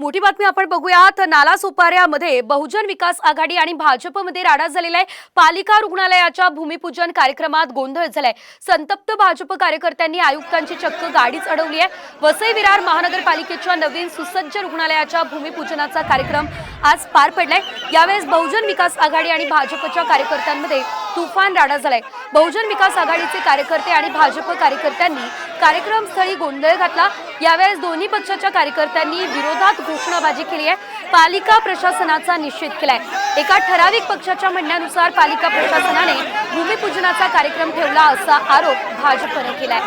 मोठी बातमी आपण बघूयात. नाला सोपाऱ्यामध्ये बहुजन विकास आघाडी आणि भाजपमध्ये राडा झालेला आहे पालिका रुग्णालयाच्या भूमिपूजन कार्यक्रमात गोंधळ झालाय. संतप्त भाजप कार्यकर्त्यांनी आयुक्तांची चक्क गाडीच अडवली आहे वसई विरार महानगरपालिकेच्या नवीन सुसज्ज रुग्णालयाच्या भूमिपूजनाचा कार्यक्रम आज पार पडलाय. यावेळेस बहुजन विकास आघाडी आणि भाजपच्या कार्यकर्त्यांमध्ये तुफान राडा झालाय. बहुजन विकास आघाडीचे कार्यकर्ते आणि भाजप कार्यकर्त्यांनी कार्यक्रमस्थळी गोंधळ घातला. यावेळेस दोन्ही पक्षाच्या कार्यकर्त्यांनी विरोधात घोषणाबाजी केली आहे. पालिका प्रशासनाचा निषेध केलाय. एका ठराविक पक्षाच्या म्हणण्यानुसार पालिका प्रशासनाने भूमिपूजनाचा कार्यक्रम ठेवला असा आरोप भाजपने केलाय.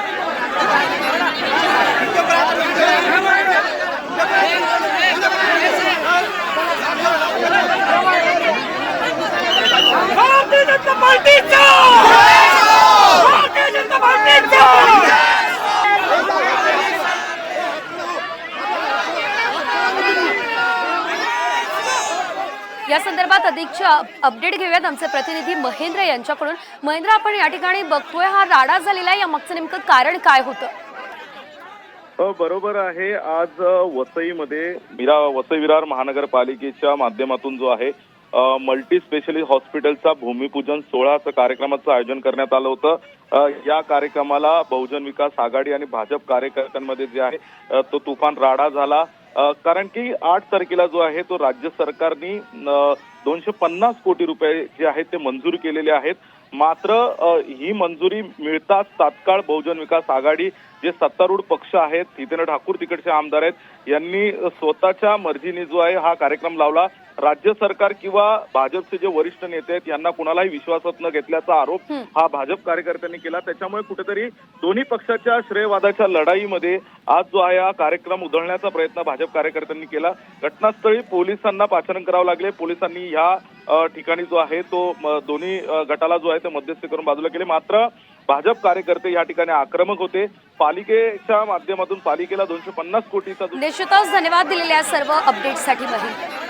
या संदर्भात अधिक अपडेट घेऊयात आमचे प्रतिनिधी महेंद्र यांच्याकडून. महेंद्र आपण या ठिकाणी बघतोय हा राडा झालेला आहे. या मागचं नेमकं कारण काय होतं? बरोबर आहे. आज वसईमध्ये विरा वसई विरार महानगरपालिकेच्या माध्यमातून जो आहे मल्टी स्पेशलिस्ट हॉस्पिटलचा भूमिपूजन सोहळाचं कार्यक्रमाचं आयोजन करण्यात आलं होतं. या कार्यक्रमाला बहुजन विकास आघाडी आणि भाजप कार्यकर्त्यांमध्ये जे आहे तो तुफान राडा झाला. कारण की आठ तारखेला जो आहे तो राज्य सरकारने दोनशे पन्नास कोटी रुपये जे आहेत ते मंजूर केलेले आहेत. मात्र ही मंजुरी मिळताच तात्काळ बहुजन विकास आघाडी जे सत्तारूढ पक्ष आहेत हितेंद्र ठाकूर तिकडचे आमदार आहेत यांनी स्वतःच्या मर्जीने जो आहे हा कार्यक्रम लावला. राज्य सरकार किंवा भाजपचे जे वरिष्ठ नेते आहेत यांना कुणालाही विश्वासात न घेतल्याचा आरोप हं. भाजप कार्यकर्त्यांनी केला. त्याच्यामुळे कुठेतरी दोन्ही पक्षाच्या श्रेयवादाच्या लढाईमध्ये आज जो आहे हा कार्यक्रम उधळण्याचा प्रयत्न भाजप कार्यकर्त्यांनी केला. घटनास्थळी पोलिसांना पाचारण करावं लागले. पोलिसांनी ह्या अ, ठिकाणी जो आहे तो दोन्ही गटाला जो आहे ते मध्यस्थी करून बाजूला केले. मात्र भाजप कार्यकर्ते या ठिकाणी आक्रमक होते. पालिकेच्या माध्यमातून पालिकेला दोनशे पन्नास कोटीचा निश्चितच धन्यवाद दिलेल्या सर्व अपडेटसाठी महेंद्र